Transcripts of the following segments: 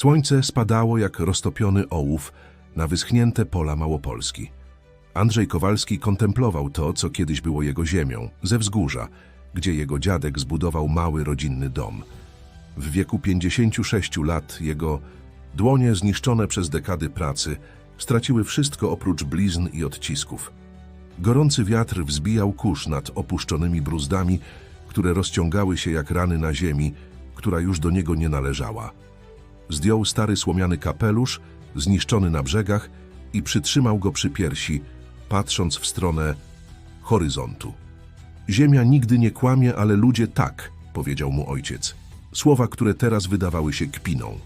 Słońce spadało jak roztopiony ołów na wyschnięte pola Małopolski. Andrzej Kowalski kontemplował to, co kiedyś było jego ziemią, ze wzgórza, gdzie jego dziadek zbudował mały rodzinny dom. W wieku 56 lat jego dłonie zniszczone przez dekady pracy straciły wszystko oprócz blizn i odcisków. Gorący wiatr wzbijał kurz nad opuszczonymi bruzdami, które rozciągały się jak rany na ziemi, która już do niego nie należała. Zdjął stary słomiany kapelusz, zniszczony na brzegach i przytrzymał go przy piersi, patrząc w stronę horyzontu. Ziemia nigdy nie kłamie, ale ludzie tak, powiedział mu ojciec. Słowa, które teraz wydawały się kpiną.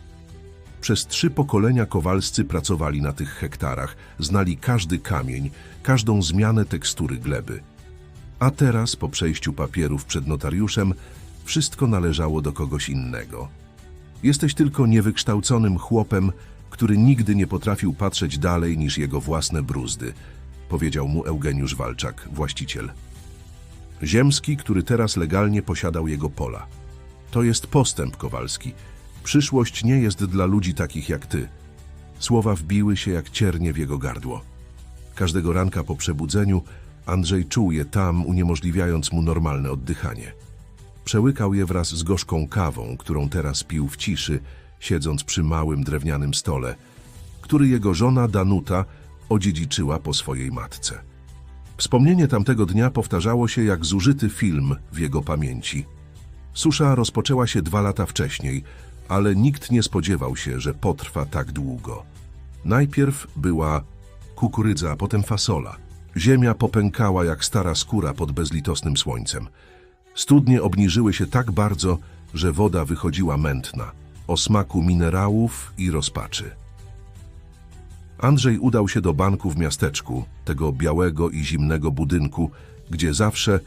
Przez trzy pokolenia kowalscy pracowali na tych hektarach, znali każdy kamień, każdą zmianę tekstury gleby. A teraz, po przejściu papierów przed notariuszem, wszystko należało do kogoś innego. Jesteś tylko niewykształconym chłopem, który nigdy nie potrafił patrzeć dalej niż jego własne bruzdy, powiedział mu Eugeniusz Walczak, właściciel. Ziemski, który teraz legalnie posiadał jego pola. To jest postęp, Kowalski. Przyszłość nie jest dla ludzi takich jak ty. Słowa wbiły się jak ciernie w jego gardło. Każdego ranka po przebudzeniu Andrzej czuł je tam, uniemożliwiając mu normalne oddychanie. Przełykał je wraz z gorzką kawą, którą teraz pił w ciszy, siedząc przy małym drewnianym stole, który jego żona Danuta odziedziczyła po swojej matce. Wspomnienie tamtego dnia powtarzało się jak zużyty film w jego pamięci. Susza rozpoczęła się dwa lata wcześniej, ale nikt nie spodziewał się, że potrwa tak długo. Najpierw była kukurydza, potem fasola. Ziemia popękała jak stara skóra pod bezlitosnym słońcem. Studnie obniżyły się tak bardzo, że woda wychodziła mętna, o smaku minerałów i rozpaczy. Andrzej udał się do banku w miasteczku, tego białego i zimnego budynku, gdzie zawsze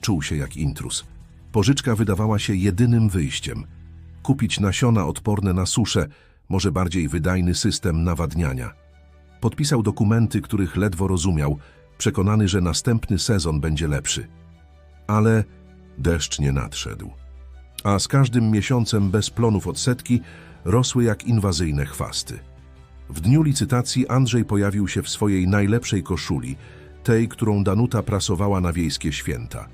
czuł się jak intrus. Pożyczka wydawała się jedynym wyjściem. Kupić nasiona odporne na suszę, może bardziej wydajny system nawadniania. Podpisał dokumenty, których ledwo rozumiał, przekonany, że następny sezon będzie lepszy. Ale deszcz nie nadszedł. A z każdym miesiącem bez plonów odsetki rosły jak inwazyjne chwasty. W dniu licytacji Andrzej pojawił się w swojej najlepszej koszuli, tej, którą Danuta prasowała na wiejskie święta.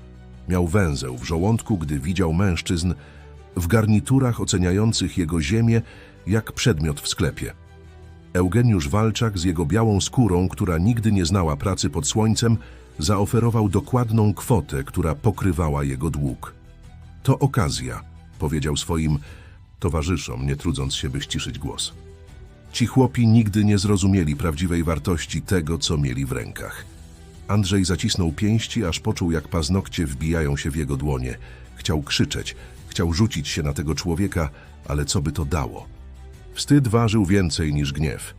Miał węzeł w żołądku, gdy widział mężczyzn w garniturach oceniających jego ziemię jak przedmiot w sklepie. Eugeniusz Walczak z jego białą skórą, która nigdy nie znała pracy pod słońcem, zaoferował dokładną kwotę, która pokrywała jego dług. To okazja, powiedział swoim towarzyszom, nie trudząc się, by ściszyć głos. Ci chłopi nigdy nie zrozumieli prawdziwej wartości tego, co mieli w rękach. Andrzej zacisnął pięści, aż poczuł, jak paznokcie wbijają się w jego dłonie. Chciał krzyczeć, chciał rzucić się na tego człowieka, ale co by to dało? Wstyd ważył więcej niż gniew.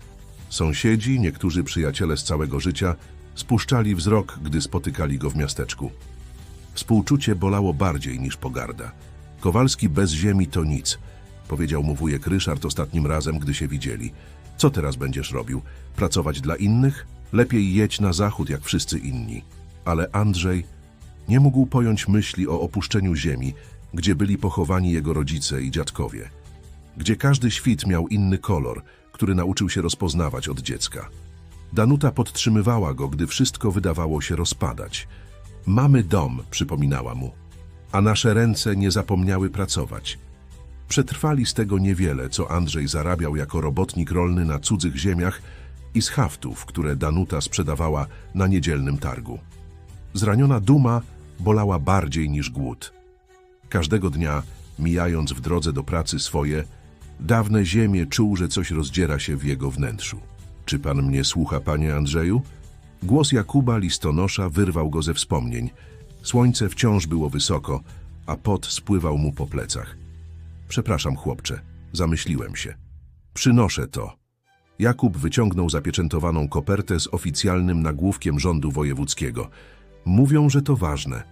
Sąsiedzi, niektórzy przyjaciele z całego życia, spuszczali wzrok, gdy spotykali go w miasteczku. Współczucie bolało bardziej niż pogarda. Kowalski bez ziemi to nic, powiedział mu wujek Ryszard ostatnim razem, gdy się widzieli. Co teraz będziesz robił? Pracować dla innych? Lepiej jedź na zachód jak wszyscy inni. Ale Andrzej nie mógł pojąć myśli o opuszczeniu ziemi, gdzie byli pochowani jego rodzice i dziadkowie. Gdzie każdy świt miał inny kolor, który nauczył się rozpoznawać od dziecka. Danuta podtrzymywała go, gdy wszystko wydawało się rozpadać. Mamy dom, przypominała mu, a nasze ręce nie zapomniały pracować. Przetrwali z tego niewiele, co Andrzej zarabiał jako robotnik rolny na cudzych ziemiach i z haftów, które Danuta sprzedawała na niedzielnym targu. Zraniona duma bolała bardziej niż głód. Każdego dnia, mijając w drodze do pracy swoje, dawne ziemie czuł, że coś rozdziera się w jego wnętrzu. Czy pan mnie słucha, panie Andrzeju? Głos Jakuba listonosza wyrwał go ze wspomnień. Słońce wciąż było wysoko, a pot spływał mu po plecach. Przepraszam, chłopcze, zamyśliłem się. Przynoszę to. Jakub wyciągnął zapieczętowaną kopertę z oficjalnym nagłówkiem rządu wojewódzkiego. Mówią, że to ważne.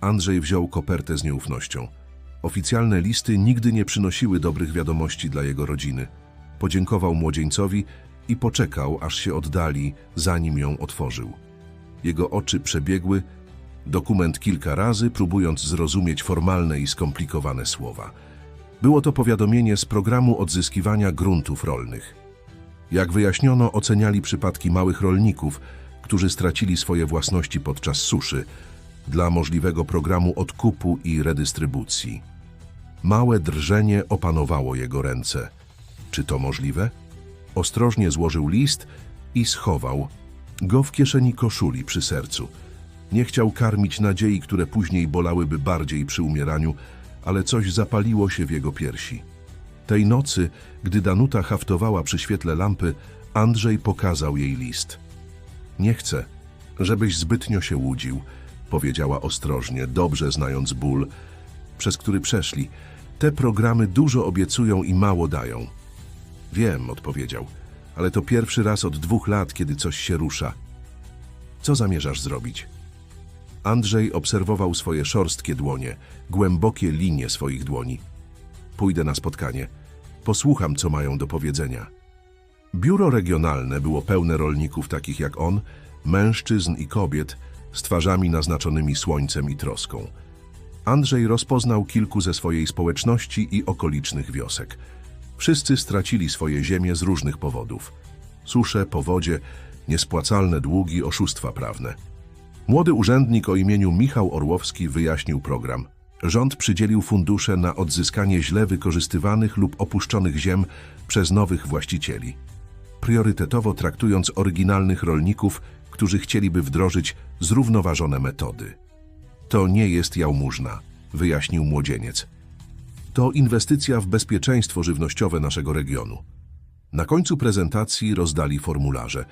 Andrzej wziął kopertę z nieufnością. Oficjalne listy nigdy nie przynosiły dobrych wiadomości dla jego rodziny. Podziękował młodzieńcowi i poczekał, aż się oddali, zanim ją otworzył. Jego oczy przebiegły dokument kilka razy, próbując zrozumieć formalne i skomplikowane słowa. Było to powiadomienie z programu odzyskiwania gruntów rolnych. Jak wyjaśniono, oceniali przypadki małych rolników, którzy stracili swoje własności podczas suszy, dla możliwego programu odkupu i redystrybucji. Małe drżenie opanowało jego ręce. Czy to możliwe? Ostrożnie złożył list i schował go w kieszeni koszuli przy sercu. Nie chciał karmić nadziei, które później bolałyby bardziej przy umieraniu, ale coś zapaliło się w jego piersi. Tej nocy, gdy Danuta haftowała przy świetle lampy, Andrzej pokazał jej list. Nie chcę, żebyś zbytnio się łudził, powiedziała ostrożnie, dobrze znając ból, przez który przeszli. Te programy dużo obiecują i mało dają. Wiem, odpowiedział, ale to pierwszy raz od dwóch lat, kiedy coś się rusza. Co zamierzasz zrobić? Andrzej obserwował swoje szorstkie dłonie, głębokie linie swoich dłoni. Pójdę na spotkanie. Posłucham, co mają do powiedzenia. Biuro regionalne było pełne rolników takich jak on, mężczyzn i kobiet, z twarzami naznaczonymi słońcem i troską. Andrzej rozpoznał kilku ze swojej społeczności i okolicznych wiosek. Wszyscy stracili swoje ziemie z różnych powodów. Susze, powodzie, niespłacalne długi, oszustwa prawne. Młody urzędnik o imieniu Michał Orłowski wyjaśnił program. Rząd przydzielił fundusze na odzyskanie źle wykorzystywanych lub opuszczonych ziem przez nowych właścicieli. Priorytetowo traktując oryginalnych rolników, którzy chcieliby wdrożyć zrównoważone metody. To nie jest jałmużna, wyjaśnił młodzieniec. To inwestycja w bezpieczeństwo żywnościowe naszego regionu. Na końcu prezentacji rozdali formularze.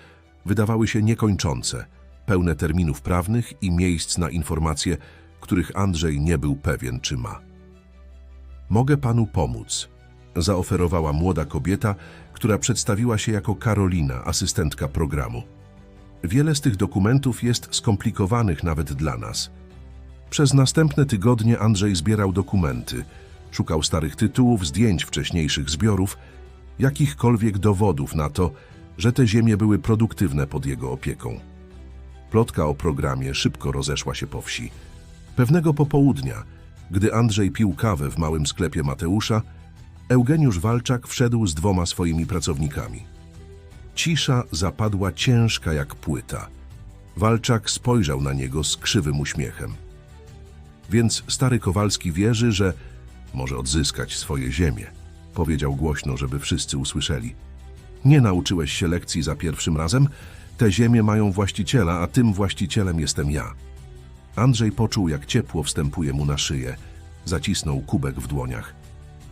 Wydawały się niekończące, pełne terminów prawnych i miejsc na informacje, których Andrzej nie był pewien, czy ma. Mogę panu pomóc, zaoferowała młoda kobieta, która przedstawiła się jako Karolina, asystentka programu. Wiele z tych dokumentów jest skomplikowanych nawet dla nas. Przez następne tygodnie Andrzej zbierał dokumenty, szukał starych tytułów, zdjęć wcześniejszych zbiorów, jakichkolwiek dowodów na to, że te ziemie były produktywne pod jego opieką. Plotka o programie szybko rozeszła się po wsi. Pewnego popołudnia, gdy Andrzej pił kawę w małym sklepie Mateusza, Eugeniusz Walczak wszedł z dwoma swoimi pracownikami. Cisza zapadła ciężka jak płyta. Walczak spojrzał na niego z krzywym uśmiechem. Więc stary Kowalski wierzy, że może odzyskać swoje ziemię, powiedział głośno, żeby wszyscy usłyszeli. Nie nauczyłeś się lekcji za pierwszym razem? Te ziemie mają właściciela, a tym właścicielem jestem ja. Andrzej poczuł, jak ciepło wstępuje mu na szyję. Zacisnął kubek w dłoniach.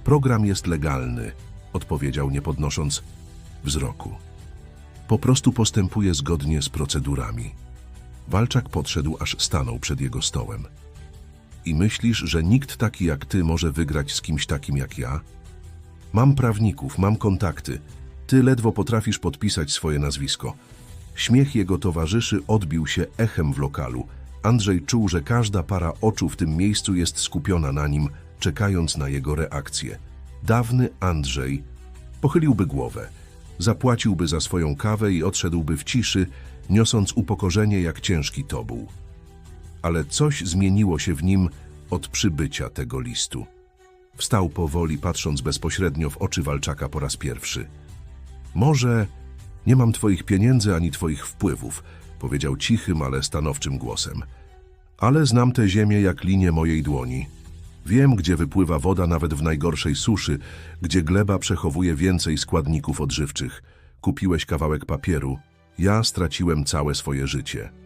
Program jest legalny, odpowiedział, nie podnosząc wzroku. Po prostu postępuje zgodnie z procedurami. Walczak podszedł, aż stanął przed jego stołem. I myślisz, że nikt taki jak ty może wygrać z kimś takim jak ja? Mam prawników, mam kontakty. Ty ledwo potrafisz podpisać swoje nazwisko. Śmiech jego towarzyszy odbił się echem w lokalu. Andrzej czuł, że każda para oczu w tym miejscu jest skupiona na nim, czekając na jego reakcję. Dawny Andrzej pochyliłby głowę, zapłaciłby za swoją kawę i odszedłby w ciszy, niosąc upokorzenie jak ciężki tobuł. Ale coś zmieniło się w nim od przybycia tego listu. Wstał powoli, patrząc bezpośrednio w oczy Walczaka po raz pierwszy. Może nie mam twoich pieniędzy ani twoich wpływów, powiedział cichym, ale stanowczym głosem. Ale znam tę ziemię jak linię mojej dłoni. Wiem, gdzie wypływa woda nawet w najgorszej suszy, gdzie gleba przechowuje więcej składników odżywczych. Kupiłeś kawałek papieru. Ja straciłem całe swoje życie.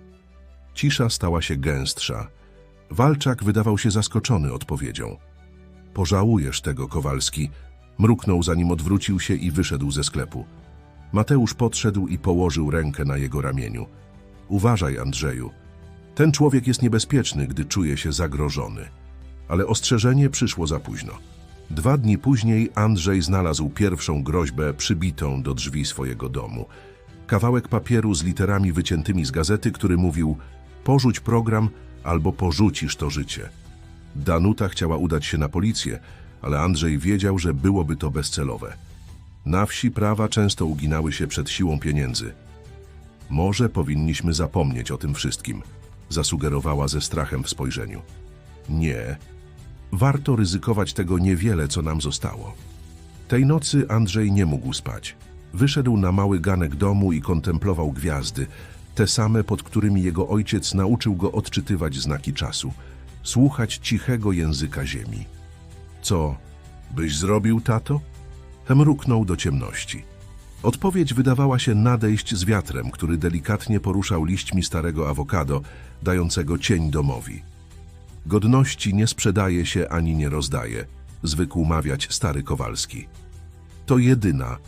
Cisza stała się gęstsza. Walczak wydawał się zaskoczony odpowiedzią. Pożałujesz tego, Kowalski. Mruknął, zanim odwrócił się i wyszedł ze sklepu. Mateusz podszedł i położył rękę na jego ramieniu. Uważaj, Andrzeju. Ten człowiek jest niebezpieczny, gdy czuje się zagrożony. Ale ostrzeżenie przyszło za późno. Dwa dni później Andrzej znalazł pierwszą groźbę przybitą do drzwi swojego domu. Kawałek papieru z literami wyciętymi z gazety, który mówił porzuć program albo porzucisz to życie. Danuta chciała udać się na policję, ale Andrzej wiedział, że byłoby to bezcelowe. Na wsi prawa często uginały się przed siłą pieniędzy. Może powinniśmy zapomnieć o tym wszystkim, zasugerowała ze strachem w spojrzeniu. Nie. warto ryzykować tego niewiele, co nam zostało. Tej nocy Andrzej nie mógł spać. Wyszedł na mały ganek domu i kontemplował gwiazdy, te same, pod którymi jego ojciec nauczył go odczytywać znaki czasu, słuchać cichego języka ziemi. Co byś zrobił, tato? Mruknął do ciemności. Odpowiedź wydawała się nadejść z wiatrem, który delikatnie poruszał liśćmi starego awokado, dającego cień domowi. Godności nie sprzedaje się ani nie rozdaje, zwykł mawiać stary Kowalski. To jedyna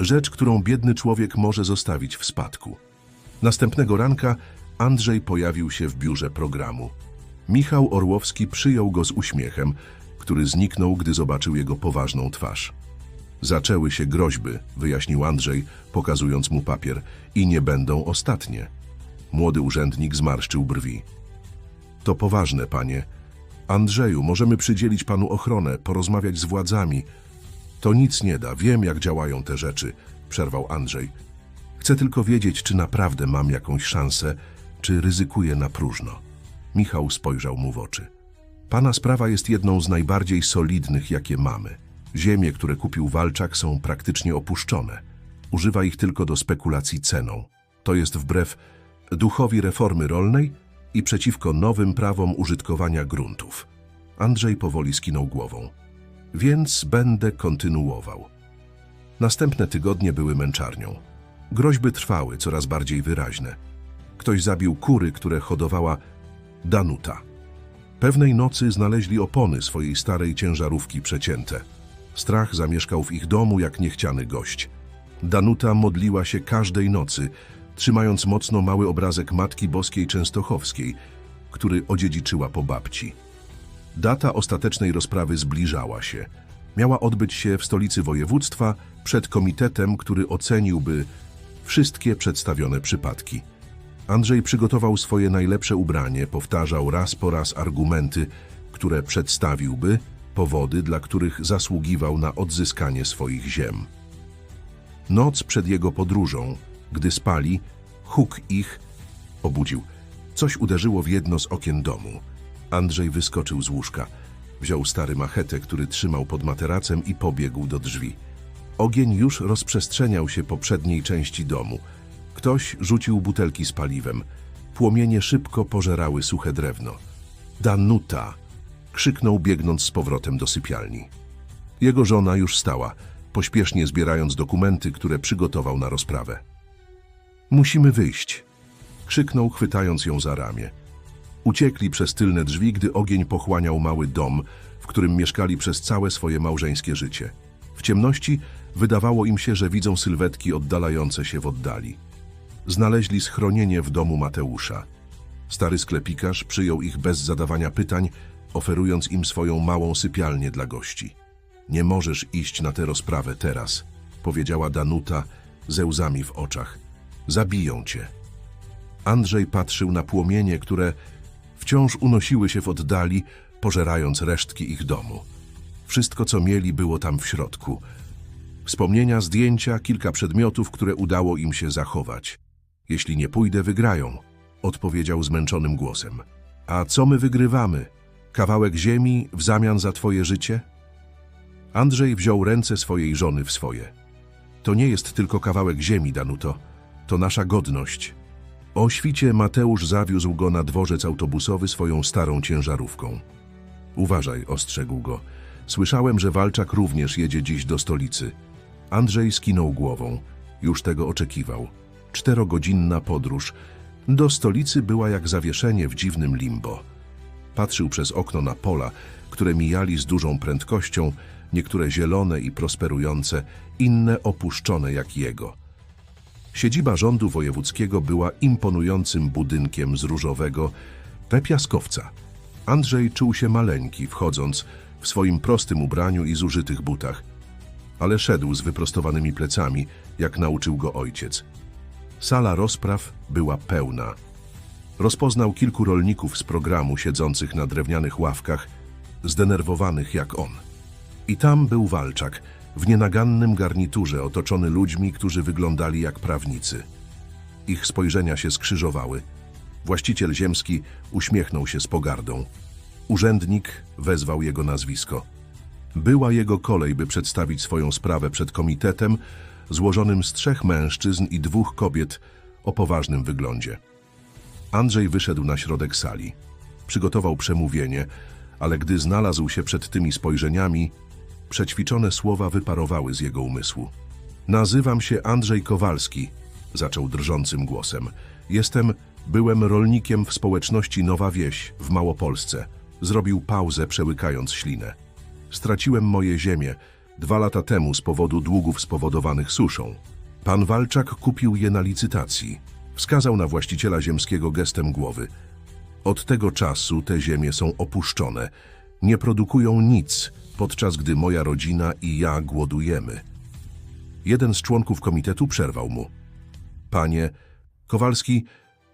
rzecz, którą biedny człowiek może zostawić w spadku. Następnego ranka Andrzej pojawił się w biurze programu. Michał Orłowski przyjął go z uśmiechem, który zniknął, gdy zobaczył jego poważną twarz. Zaczęły się groźby, wyjaśnił Andrzej, pokazując mu papier, i nie będą ostatnie. Młody urzędnik zmarszczył brwi. To poważne, panie. Andrzeju, możemy przydzielić panu ochronę, porozmawiać z władzami. To nic nie da, wiem jak działają te rzeczy, przerwał Andrzej. Chcę tylko wiedzieć, czy naprawdę mam jakąś szansę, czy ryzykuję na próżno. Michał spojrzał mu w oczy. Pana sprawa jest jedną z najbardziej solidnych, jakie mamy. Ziemie, które kupił Walczak, są praktycznie opuszczone. Używa ich tylko do spekulacji ceną. To jest wbrew duchowi reformy rolnej i przeciwko nowym prawom użytkowania gruntów. Andrzej powoli skinął głową. Więc będę kontynuował. Następne tygodnie były męczarnią. Groźby trwały, coraz bardziej wyraźne. Ktoś zabił kury, które hodowała Danuta. Pewnej nocy znaleźli opony swojej starej ciężarówki przecięte. Strach zamieszkał w ich domu jak niechciany gość. Danuta modliła się każdej nocy, trzymając mocno mały obrazek Matki Boskiej Częstochowskiej, który odziedziczyła po babci. Data ostatecznej rozprawy zbliżała się. Miała odbyć się w stolicy województwa przed komitetem, który oceniłby wszystkie przedstawione przypadki. Andrzej przygotował swoje najlepsze ubranie, powtarzał raz po raz argumenty, które przedstawiłby, powody, dla których zasługiwał na odzyskanie swoich ziem. Noc przed jego podróżą, gdy spali, huk ich obudził. Coś uderzyło w jedno z okien domu. Andrzej wyskoczył z łóżka. Wziął stary machetę, który trzymał pod materacem i pobiegł do drzwi. Ogień już rozprzestrzeniał się po przedniej części domu. Ktoś rzucił butelki z paliwem. Płomienie szybko pożerały suche drewno. Danuta! krzyknął biegnąc z powrotem do sypialni. Jego żona już stała, pośpiesznie zbierając dokumenty, które przygotował na rozprawę. Musimy wyjść, krzyknął, chwytając ją za ramię. Uciekli przez tylne drzwi, gdy ogień pochłaniał mały dom, w którym mieszkali przez całe swoje małżeńskie życie. W ciemności wydawało im się, że widzą sylwetki oddalające się w oddali. Znaleźli schronienie w domu Mateusza. Stary sklepikarz przyjął ich bez zadawania pytań, oferując im swoją małą sypialnię dla gości. Nie możesz iść na tę rozprawę teraz, powiedziała Danuta ze łzami w oczach. Zabiją cię. Andrzej patrzył na płomienie, które wciąż unosiły się w oddali, pożerając resztki ich domu. Wszystko, co mieli, było tam w środku. Wspomnienia, zdjęcia, kilka przedmiotów, które udało im się zachować. Jeśli nie pójdę, wygrają, odpowiedział zmęczonym głosem. A co my wygrywamy? Kawałek ziemi w zamian za twoje życie? Andrzej wziął ręce swojej żony w swoje. To nie jest tylko kawałek ziemi, Danuto. To nasza godność. O świcie Mateusz zawiózł go na dworzec autobusowy swoją starą ciężarówką. Uważaj, ostrzegł go. Słyszałem, że Walczak również jedzie dziś do stolicy. Andrzej skinął głową. Już tego oczekiwał. Czterogodzinna podróż. Do stolicy była jak zawieszenie w dziwnym limbo. Patrzył przez okno na pola, które mijali z dużą prędkością, niektóre zielone i prosperujące, inne opuszczone jak jego. Siedziba rządu wojewódzkiego była imponującym budynkiem z różowego pepiaskowca. Andrzej czuł się maleńki, wchodząc w swoim prostym ubraniu i zużytych butach, ale szedł z wyprostowanymi plecami, jak nauczył go ojciec. Sala rozpraw była pełna. Rozpoznał kilku rolników z programu siedzących na drewnianych ławkach, zdenerwowanych jak on. I tam był Walczak, w nienagannym garniturze, otoczony ludźmi, którzy wyglądali jak prawnicy. Ich spojrzenia się skrzyżowały. Właściciel ziemski uśmiechnął się z pogardą. Urzędnik wezwał jego nazwisko. Była jego kolej, by przedstawić swoją sprawę przed komitetem złożonym z trzech mężczyzn i dwóch kobiet o poważnym wyglądzie. Andrzej wyszedł na środek sali. Przygotował przemówienie, ale gdy znalazł się przed tymi spojrzeniami, przećwiczone słowa wyparowały z jego umysłu. Nazywam się Andrzej Kowalski, zaczął drżącym głosem. Jestem, byłem rolnikiem w społeczności Nowa Wieś w Małopolsce. Zrobił pauzę, przełykając ślinę. Straciłem moje ziemię dwa lata temu z powodu długów spowodowanych suszą. Pan Walczak kupił je na licytacji. Wskazał na właściciela ziemskiego gestem głowy. Od tego czasu te ziemie są opuszczone. Nie produkują nic, podczas gdy moja rodzina i ja głodujemy. Jeden z członków komitetu przerwał mu. Panie Kowalski,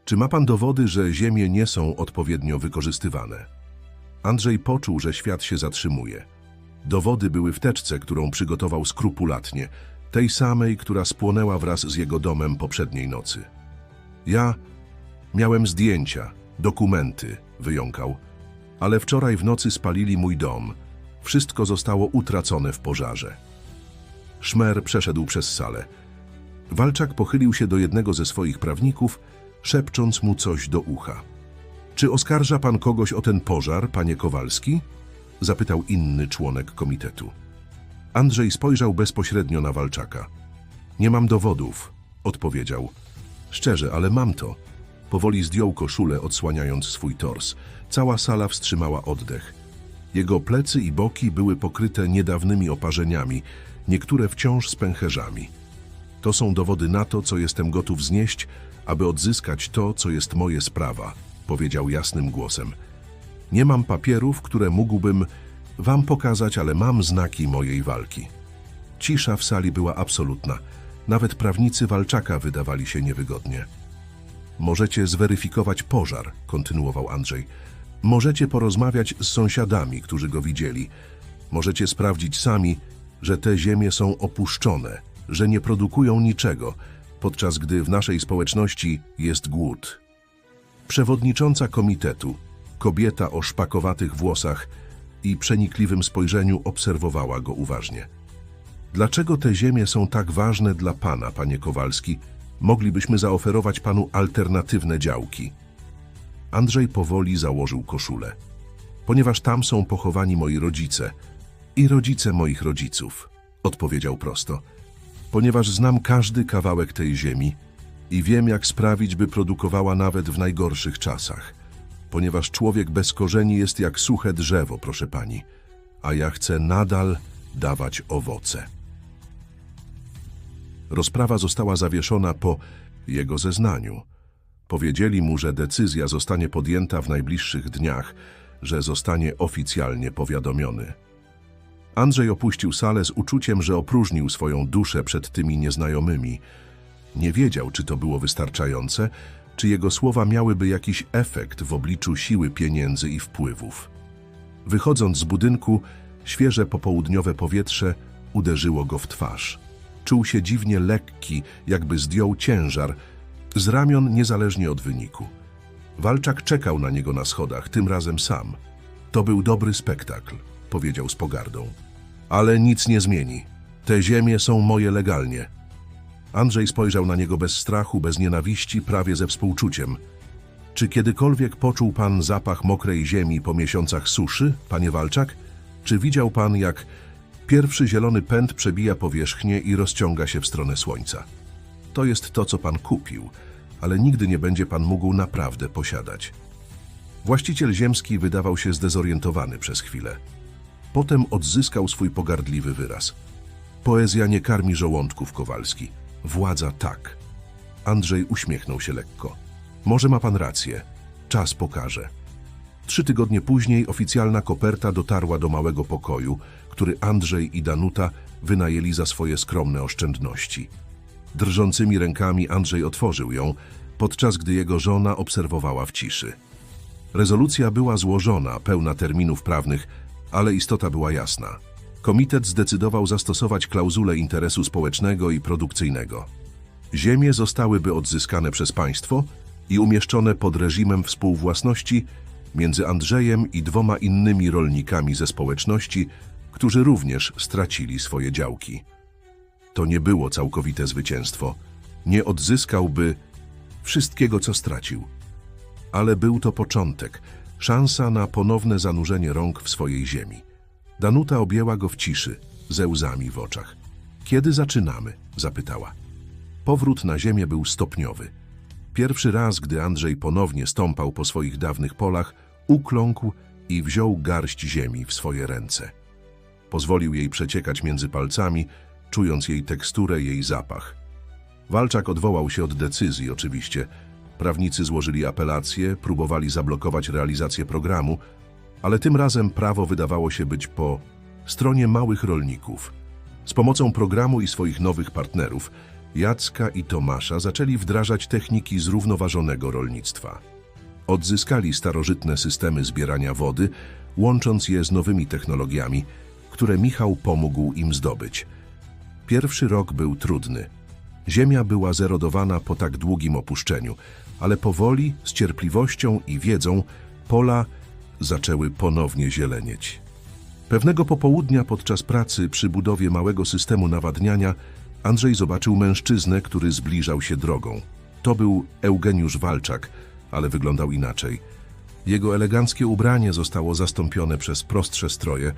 czy ma pan dowody, że ziemie nie są odpowiednio wykorzystywane? Andrzej poczuł, że świat się zatrzymuje. Dowody były w teczce, którą przygotował skrupulatnie, tej samej, która spłonęła wraz z jego domem poprzedniej nocy. Ja miałem zdjęcia, dokumenty, wyjąkał, ale wczoraj w nocy spalili mój dom. Wszystko zostało utracone w pożarze. Szmer przeszedł przez salę. Walczak pochylił się do jednego ze swoich prawników, szepcząc mu coś do ucha. Czy oskarża pan kogoś o ten pożar, panie Kowalski? Zapytał inny członek komitetu. Andrzej spojrzał bezpośrednio na Walczaka. Nie mam dowodów, odpowiedział. Szczerze, ale mam to. Powoli zdjął koszulę, odsłaniając swój tors. Cała sala wstrzymała oddech. Jego plecy i boki były pokryte niedawnymi oparzeniami, niektóre wciąż z pęcherzami. To są dowody na to, co jestem gotów znieść, aby odzyskać to, co jest moje sprawa, powiedział jasnym głosem. Nie mam papierów, które mógłbym wam pokazać, ale mam znaki mojej walki. Cisza w sali była absolutna. Nawet prawnicy Walczaka wydawali się niewygodnie. Możecie zweryfikować pożar, kontynuował Andrzej. Możecie porozmawiać z sąsiadami, którzy go widzieli. Możecie sprawdzić sami, że te ziemie są opuszczone, że nie produkują niczego, podczas gdy w naszej społeczności jest głód. Przewodnicząca komitetu, kobieta o szpakowatych włosach i przenikliwym spojrzeniu obserwowała go uważnie. Dlaczego te ziemie są tak ważne dla pana, panie Kowalski? Moglibyśmy zaoferować panu alternatywne działki. Andrzej powoli założył koszulę. Ponieważ tam są pochowani moi rodzice i rodzice moich rodziców, odpowiedział prosto. Ponieważ znam każdy kawałek tej ziemi i wiem, jak sprawić, by produkowała nawet w najgorszych czasach. Ponieważ człowiek bez korzeni jest jak suche drzewo, proszę pani, a ja chcę nadal dawać owoce. Rozprawa została zawieszona po jego zeznaniu. Powiedzieli mu, że decyzja zostanie podjęta w najbliższych dniach, że zostanie oficjalnie powiadomiony. Andrzej opuścił salę z uczuciem, że opróżnił swoją duszę przed tymi nieznajomymi. Nie wiedział, czy to było wystarczające, czy jego słowa miałyby jakiś efekt w obliczu siły pieniędzy i wpływów. Wychodząc z budynku, świeże popołudniowe powietrze uderzyło go w twarz. Czuł się dziwnie lekki, jakby zdjął ciężar, z ramion niezależnie od wyniku. Walczak czekał na niego na schodach, tym razem sam. To był dobry spektakl, powiedział z pogardą. Ale nic nie zmieni. Te ziemie są moje legalnie. Andrzej spojrzał na niego bez strachu, bez nienawiści, prawie ze współczuciem. Czy kiedykolwiek poczuł pan zapach mokrej ziemi po miesiącach suszy, panie Walczak? Czy widział pan, jak pierwszy zielony pęd przebija powierzchnię i rozciąga się w stronę słońca? To jest to, co pan kupił, ale nigdy nie będzie pan mógł naprawdę posiadać. Właściciel ziemski wydawał się zdezorientowany przez chwilę. Potem odzyskał swój pogardliwy wyraz. Poezja nie karmi żołądków, Kowalski. Władza tak. Andrzej uśmiechnął się lekko. Może ma pan rację. Czas pokaże. Trzy tygodnie później oficjalna koperta dotarła do małego pokoju, który Andrzej i Danuta wynajęli za swoje skromne oszczędności. Drżącymi rękami Andrzej otworzył ją, podczas gdy jego żona obserwowała w ciszy. Rezolucja była złożona, pełna terminów prawnych, ale istota była jasna. Komitet zdecydował zastosować klauzulę interesu społecznego i produkcyjnego. Ziemie zostałyby odzyskane przez państwo i umieszczone pod reżimem współwłasności między Andrzejem i dwoma innymi rolnikami ze społeczności, którzy również stracili swoje działki. To nie było całkowite zwycięstwo. Nie odzyskałby wszystkiego, co stracił. Ale był to początek, szansa na ponowne zanurzenie rąk w swojej ziemi. Danuta objęła go w ciszy, ze łzami w oczach. Kiedy zaczynamy? zapytała. Powrót na ziemię był stopniowy. Pierwszy raz, gdy Andrzej ponownie stąpał po swoich dawnych polach, ukląkł i wziął garść ziemi w swoje ręce. Pozwolił jej przeciekać między palcami, czując jej teksturę, jej zapach. Walczak odwołał się od decyzji, oczywiście. Prawnicy złożyli apelację, próbowali zablokować realizację programu, ale tym razem prawo wydawało się być po stronie małych rolników. Z pomocą programu i swoich nowych partnerów, Jacka i Tomasza zaczęli wdrażać techniki zrównoważonego rolnictwa. Odzyskali starożytne systemy zbierania wody, łącząc je z nowymi technologiami, które Michał pomógł im zdobyć. Pierwszy rok był trudny. Ziemia była zerodowana po tak długim opuszczeniu, ale powoli, z cierpliwością i wiedzą, pola zaczęły ponownie zielenieć. Pewnego popołudnia podczas pracy przy budowie małego systemu nawadniania Andrzej zobaczył mężczyznę, który zbliżał się drogą. To był Eugeniusz Walczak, ale wyglądał inaczej. Jego eleganckie ubranie zostało zastąpione przez prostsze stroje,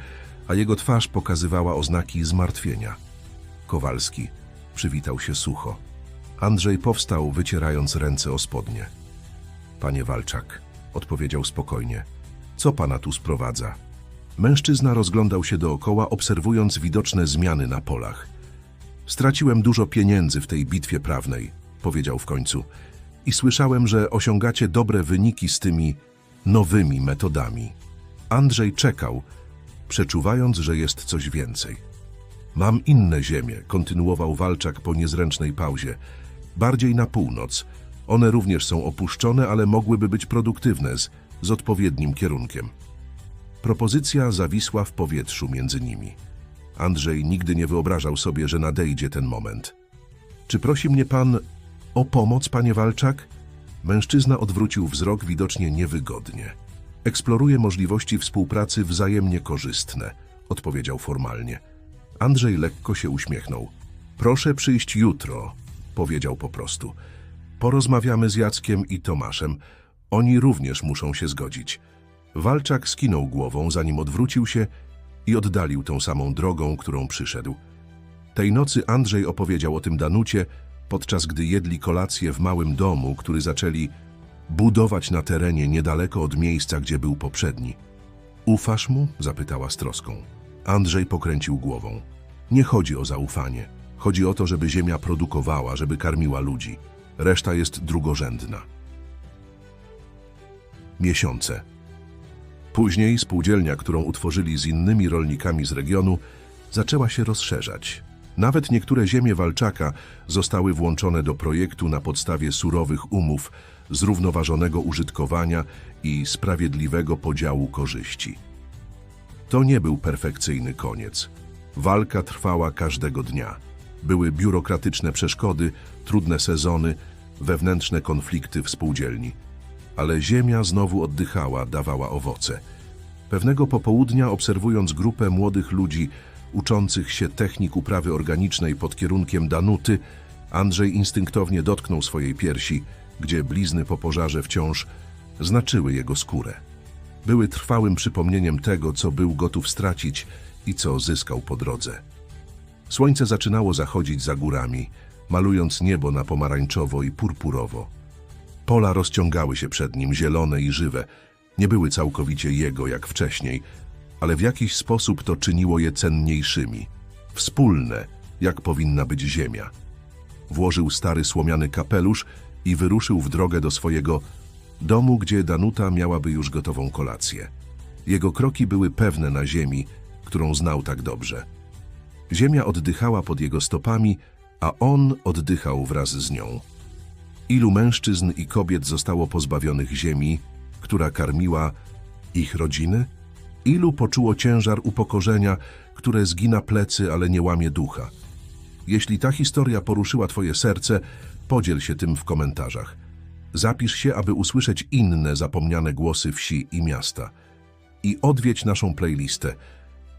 a jego twarz pokazywała oznaki zmartwienia. Kowalski przywitał się sucho. Andrzej powstał, wycierając ręce o spodnie. Panie Walczak, odpowiedział spokojnie. Co pana tu sprowadza? Mężczyzna rozglądał się dookoła, obserwując widoczne zmiany na polach. Straciłem dużo pieniędzy w tej bitwie prawnej, powiedział w końcu. I słyszałem, że osiągacie dobre wyniki z tymi nowymi metodami. Andrzej czekał, przeczuwając, że jest coś więcej. Mam inne ziemie, kontynuował Walczak po niezręcznej pauzie. Bardziej na północ. One również są opuszczone, ale mogłyby być produktywne z, z odpowiednim kierunkiem. Propozycja zawisła w powietrzu między nimi. Andrzej nigdy nie wyobrażał sobie, że nadejdzie ten moment. Czy prosi mnie pan o pomoc, panie Walczak? Mężczyzna odwrócił wzrok widocznie niewygodnie. Eksploruję możliwości współpracy wzajemnie korzystne, odpowiedział formalnie. Andrzej lekko się uśmiechnął. Proszę przyjść jutro, powiedział po prostu. Porozmawiamy z Jackiem i Tomaszem. Oni również muszą się zgodzić. Walczak skinął głową, zanim odwrócił się i oddalił tą samą drogą, którą przyszedł. Tej nocy Andrzej opowiedział o tym Danucie, podczas gdy jedli kolację w małym domu, który zaczęli budować na terenie niedaleko od miejsca, gdzie był poprzedni. Ufasz mu? zapytała z troską. Andrzej pokręcił głową. Nie chodzi o zaufanie. Chodzi o to, żeby ziemia produkowała, żeby karmiła ludzi. Reszta jest drugorzędna. Miesiące. Później spółdzielnia, którą utworzyli z innymi rolnikami z regionu, zaczęła się rozszerzać. Nawet niektóre ziemie Walczaka zostały włączone do projektu na podstawie surowych umów, zrównoważonego użytkowania i sprawiedliwego podziału korzyści. To nie był perfekcyjny koniec. Walka trwała każdego dnia. Były biurokratyczne przeszkody, trudne sezony, wewnętrzne konflikty w spółdzielni. Ale ziemia znowu oddychała, dawała owoce. Pewnego popołudnia, obserwując grupę młodych ludzi uczących się technik uprawy organicznej pod kierunkiem Danuty, Andrzej instynktownie dotknął swojej piersi, gdzie blizny po pożarze wciąż znaczyły jego skórę. Były trwałym przypomnieniem tego, co był gotów stracić i co zyskał po drodze. Słońce zaczynało zachodzić za górami, malując niebo na pomarańczowo i purpurowo. Pola rozciągały się przed nim, zielone i żywe. Nie były całkowicie jego, jak wcześniej, ale w jakiś sposób to czyniło je cenniejszymi. Wspólne, jak powinna być ziemia. Włożył stary słomiany kapelusz i wyruszył w drogę do swojego domu, gdzie Danuta miałaby już gotową kolację. Jego kroki były pewne na ziemi, którą znał tak dobrze. Ziemia oddychała pod jego stopami, a on oddychał wraz z nią. Ilu mężczyzn i kobiet zostało pozbawionych ziemi, która karmiła ich rodziny? Ilu poczuło ciężar upokorzenia, które zgina plecy, ale nie łamie ducha? Jeśli ta historia poruszyła Twoje serce, podziel się tym w komentarzach. Zapisz się, aby usłyszeć inne zapomniane głosy wsi i miasta. I odwiedź naszą playlistę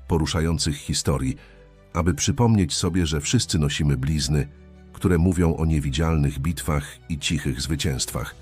poruszających historii, aby przypomnieć sobie, że wszyscy nosimy blizny, które mówią o niewidzialnych bitwach i cichych zwycięstwach.